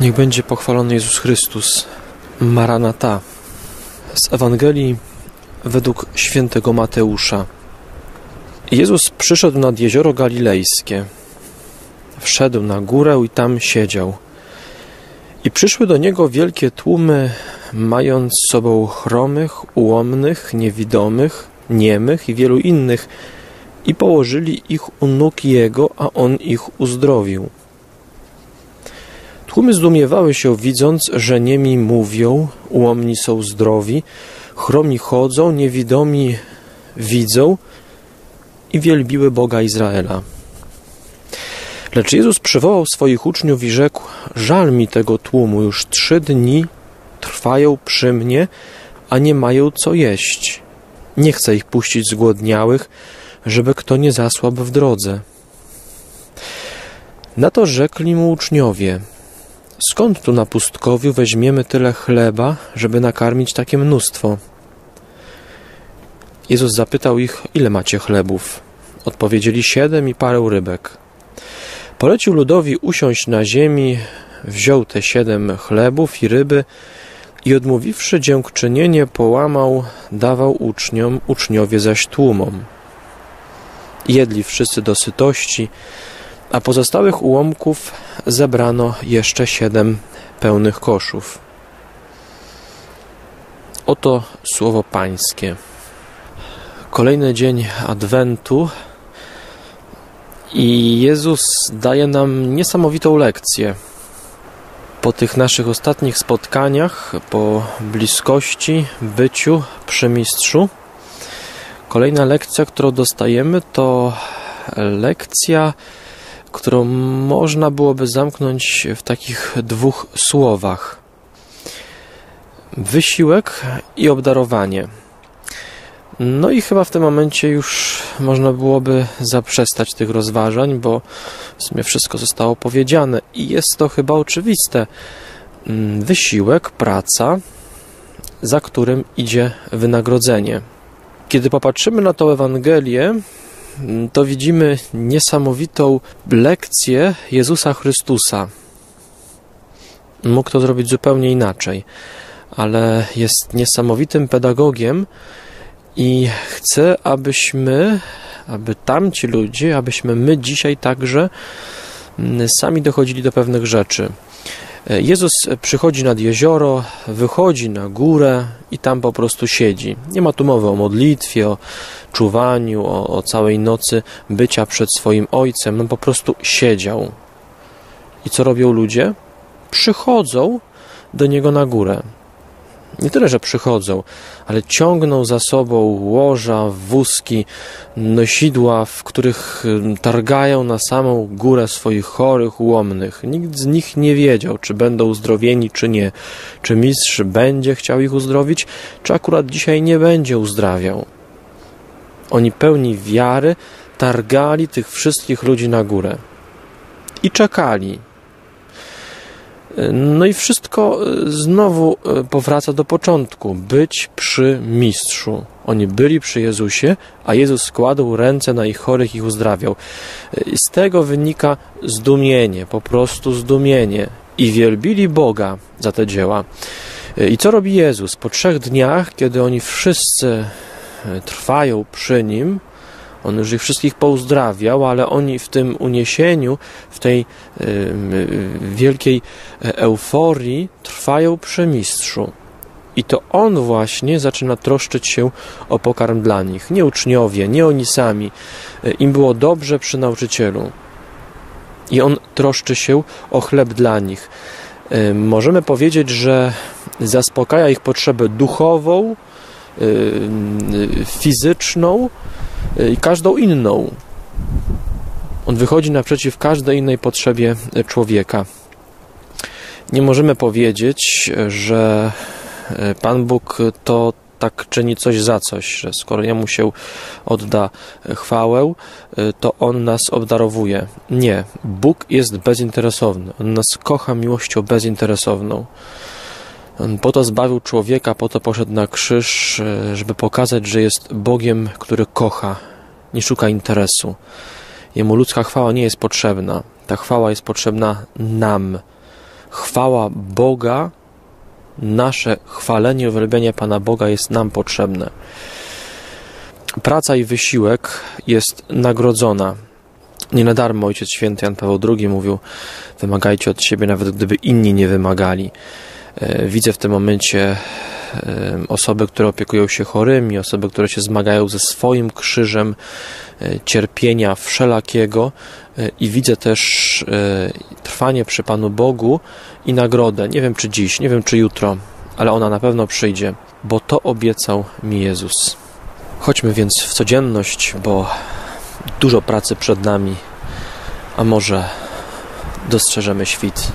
Niech będzie pochwalony Jezus Chrystus. Maranata. Z Ewangelii według świętego Mateusza. Jezus przyszedł nad jezioro galilejskie. Wszedł na górę i tam siedział. I przyszły do niego wielkie tłumy, mając z sobą chromych, ułomnych, niewidomych, niemych i wielu innych, i położyli ich u nóg Jego, a On ich uzdrowił. Tłumy zdumiewały się, widząc, że niemi mówią, ułomni są zdrowi, chromi chodzą, niewidomi widzą i wielbiły Boga Izraela. Lecz Jezus przywołał swoich uczniów i rzekł: Żal mi tego tłumu, już trzy dni trwają przy mnie, a nie mają co jeść. Nie chcę ich puścić zgłodniałych, żeby kto nie zasłabł w drodze. Na to rzekli mu uczniowie: Skąd tu na pustkowiu weźmiemy tyle chleba, żeby nakarmić takie mnóstwo? Jezus zapytał ich, ile macie chlebów? Odpowiedzieli siedem i parę rybek. Polecił ludowi usiąść na ziemi, wziął te siedem chlebów i ryby i odmówiwszy dziękczynienie, połamał, dawał uczniom, uczniowie zaś tłumom. Jedli wszyscy do sytości, a pozostałych ułomków zebrano jeszcze siedem pełnych koszów. Oto słowo Pańskie. Kolejny dzień Adwentu i Jezus daje nam niesamowitą lekcję. Po tych naszych ostatnich spotkaniach, po bliskości, byciu przy mistrzu, kolejna lekcja, którą dostajemy, to lekcja którą można byłoby zamknąć w takich dwóch słowach: wysiłek i obdarowanie. No i chyba w tym momencie już można byłoby zaprzestać tych rozważań, bo w sumie wszystko zostało powiedziane i jest to chyba oczywiste. Mm, wysiłek, praca, za którym idzie wynagrodzenie. Kiedy popatrzymy na tą Ewangelię, to widzimy niesamowitą lekcję Jezusa Chrystusa. Mógł to zrobić zupełnie inaczej, ale jest niesamowitym pedagogiem i chce, abyśmy, aby tamci ludzie, abyśmy my dzisiaj także mm, sami dochodzili do pewnych rzeczy. Jezus przychodzi nad jezioro, wychodzi na górę i tam po prostu siedzi. Nie ma tu mowy o modlitwie, o czuwaniu, o, o całej nocy bycia przed swoim ojcem. On po prostu siedział. I co robią ludzie? Przychodzą do niego na górę nie tyle, że przychodzą, ale ciągną za sobą łoża, wózki, nosidła, w których targają na samą górę swoich chorych, ułomnych. Nikt z nich nie wiedział, czy będą uzdrowieni, czy nie. Czy mistrz będzie chciał ich uzdrowić, czy akurat dzisiaj nie będzie uzdrawiał. Oni pełni wiary targali tych wszystkich ludzi na górę i czekali, no i wszystko e, znowu e, powraca do początku. Być przy mistrzu. Oni byli przy Jezusie, a Jezus składał ręce na ich chorych i ich uzdrawiał. E, z tego wynika zdumienie, po prostu zdumienie. I wielbili Boga za te dzieła. I co robi Jezus? Po trzech dniach, kiedy oni wszyscy trwają przy Nim, on już ich wszystkich pouzdrawiał, ale oni w tym uniesieniu, w tej y, wielkiej e, euforii trwają przy mistrzu. I to on właśnie zaczyna troszczyć się o pokarm dla nich. Nie uczniowie, nie oni sami. E, Im było dobrze przy nauczycielu. I on troszczy się o chleb dla nich. E, możemy powiedzieć, że zaspokaja ich potrzebę duchową, fizyczną, i każdą inną. On wychodzi naprzeciw każdej innej potrzebie człowieka. Nie możemy powiedzieć, że Pan Bóg to tak czyni coś za coś, że skoro jemu się odda chwałę, to on nas obdarowuje. Nie, Bóg jest bezinteresowny. On nas kocha miłością bezinteresowną. Po to zbawił człowieka, po to poszedł na krzyż, e, żeby pokazać, że jest Bogiem, który kocha, nie szuka interesu. Jemu ludzka chwała nie jest potrzebna. Ta chwała jest potrzebna nam. chwała Boga, nasze chwalenie, uwielbienie Pana Boga jest nam potrzebne. Praca i wysiłek jest nagrodzona. Nie na darmo Ojciec Święty Jan Paweł II mówił: Wymagajcie od siebie, nawet gdyby inni nie wymagali. E, widzę w tym momencie e, osoby, które opiekują się chorymi, osoby, które się zmagają ze swoim krzyżem e, cierpienia wszelakiego i widzę też trwanie przy Panu Bogu i nagrodę. Nie wiem czy dziś, nie wiem czy jutro, ale ona na pewno przyjdzie, bo to obiecał mi Jezus. Chodźmy więc w codzienność, bo dużo pracy przed nami, a może dostrzeżemy świt.